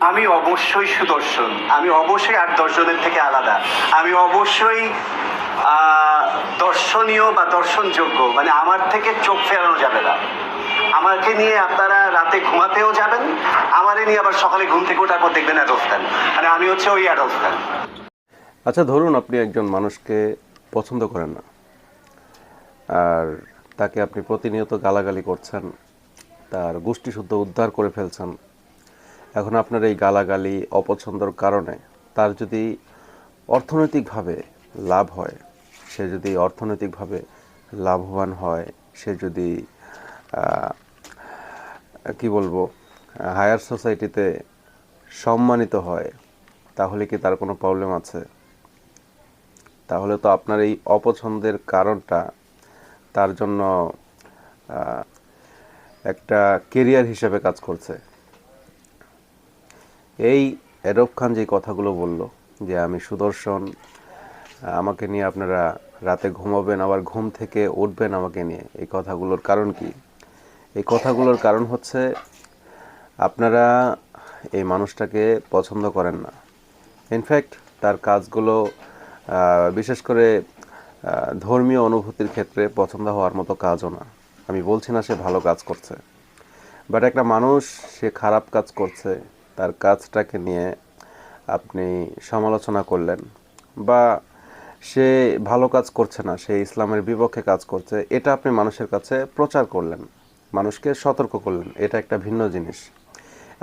আমি অবশ্যই সুদর্শন। আমি অবশ্যই আট দর্শনের থেকে আলাদা। আমি অবশ্যই দর্শনীয় বা দর্শনযোগ্য। মানে আমার থেকে চোখ ফেরানো যাবে না। আমাকে নিয়ে আপনারা রাতে ঘুমাতেও যাবেন। আমারে নিয়ে আবার সকালে ঘুম থেকে ওঠার পর দেখবেন অ্যাডলফ মানে আমি হচ্ছে ওই অ্যাডলফ আচ্ছা ধরুন আপনি একজন মানুষকে পছন্দ করেন না। আর তাকে আপনি প্রতিনিয়ত গালাগালি করছেন, তার গোষ্ঠী শুদ্ধ উদ্ধার করে ফেলছেন এখন আপনার এই গালাগালি, অপছন্দর কারণে তার যদি অর্থনৈতিকভাবে লাভ হয়, সে যদি অর্থনৈতিকভাবে লাভবান হয়, সে যদি কি বলব, হায়ার সোসাইটিতে সম্মানিত হয়, তাহলে কি তার কোনো প্রবলেম আছে? তাহলে তো আপনার এই অপছন্দের কারণটা তার জন্য একটা কেরিয়ার হিসেবে কাজ করছে। এই এরব খান যে কথাগুলো বলল, যে আমি সুদর্শন, আমাকে নিয়ে আপনারা রাতে ঘুমাবেন, আবার ঘুম থেকে উঠবেন আমাকে নিয়ে, এই কথাগুলোর কারণ কি? এই কথাগুলোর কারণ হচ্ছে, আপনারা এই মানুষটাকে পছন্দ করেন না। ইনফ্যাক্ট তার কাজগুলো বিশেষ করে ধর্মীয় অনুভূতির ক্ষেত্রে পছন্দ হওয়ার মতো কাজও না। আমি বলছি না সে ভালো কাজ করছে বাট একটা মানুষ সে খারাপ কাজ করছে তার কাজটাকে নিয়ে আপনি সমালোচনা করলেন বা সে ভালো কাজ করছে না, সে ইসলামের বিপক্ষে কাজ করছে, এটা আপনি মানুষের কাছে প্রচার করলেন, মানুষকে সতর্ক করলেন, এটা একটা ভিন্ন জিনিস।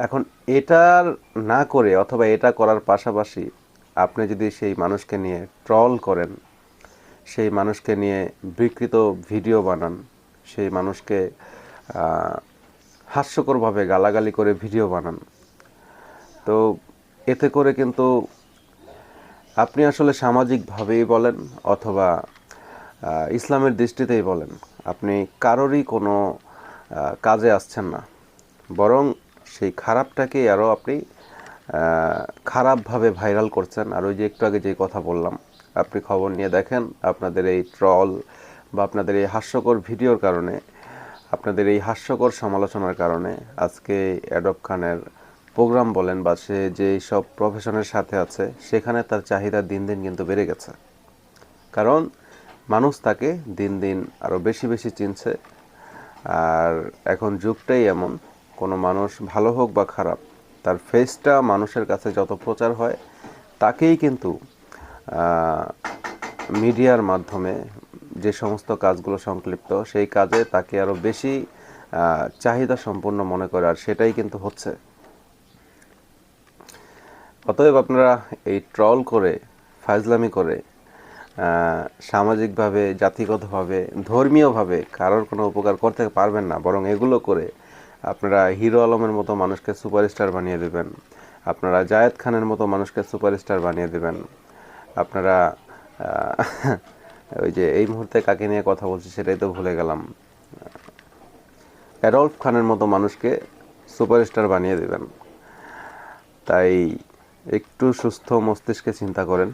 এখন এটার না করে অথবা এটা করার পাশাপাশি আপনি যদি সেই মানুষকে নিয়ে ট্রল করেন, সেই মানুষকে নিয়ে বিকৃত ভিডিও বানান, সেই মানুষকে হাস্যকরভাবে গালাগালি করে ভিডিও বানান তো এতে করে কিন্তু আপনি আসলে সামাজিকভাবেই বলেন অথবা ইসলামের দৃষ্টিতেই বলেন, আপনি কারোরই কোনো কাজে আসছেন না। বরং সেই খারাপটাকেই আরও আপনি খারাপভাবে ভাইরাল করছেন। আর ওই যে একটু আগে যে কথা বললাম, আপনি খবর নিয়ে দেখেন, আপনাদের এই ট্রল বা আপনাদের এই হাস্যকর ভিডিওর কারণে, আপনাদের এই হাস্যকর সমালোচনার কারণে আজকে অ্যাডব খানের প্রোগ্রাম বলেন বা সে যে সব প্রফেশনের সাথে আছে, সেখানে তার চাহিদা দিন দিন কিন্তু বেড়ে গেছে। কারণ মানুষ তাকে দিন দিন আরও বেশি বেশি চিনছে। আর এখন যুগটাই এমন, কোনো মানুষ ভালো হোক বা খারাপ, তার ফেসটা মানুষের কাছে যত প্রচার হয়, তাকেই কিন্তু মিডিয়ার মাধ্যমে যে সমস্ত কাজগুলো সংক্ষিপ্ত, সেই কাজে তাকে আরও বেশি চাহিদা সম্পূর্ণ মনে করে, আর সেটাই কিন্তু হচ্ছে। অতএব আপনারা এই ট্রল করে, ফাজলামি করে সামাজিকভাবে, জাতিগতভাবে, ধর্মীয়ভাবে কারোর কোনো উপকার করতে পারবেন না, বরং এগুলো করে আপনারা হিরো আলমের মতো মানুষকে সুপারস্টার বানিয়ে দেবেন। আপনারা জায়েদ খানের মতো মানুষকে সুপারস্টার বানিয়ে দেবেন। আপনারা ওই যে এই মুহূর্তে কাকে নিয়ে কথা বলছি সেটাই তো ভুলে গেলাম। অ্যাডলফ খানের মতো মানুষকে সুপারস্টার বানিয়ে দেবেন। তাই একটু সুস্থ মস্তিষ্কে চিন্তা করেন।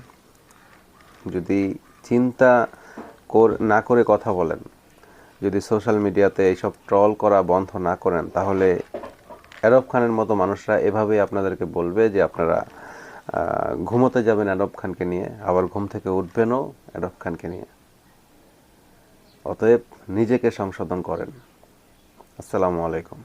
যদি চিন্তা কর- না করে কথা বলেন, যদি সোশ্যাল মিডিয়াতে এইসব ট্রল করা বন্ধ না করেন, তাহলে অ্যারব খানের মতো মানুষরা এভাবেই আপনাদেরকে বলবে যে আপনারা ঘুমোতে যাবেন অ্যারব খানকে নিয়ে, আবার ঘুম থেকে উঠবেনও অ্যারব খানকে নিয়ে। অতএব নিজেকে সংশোধন করেন। আসসালামু আলাইকুম।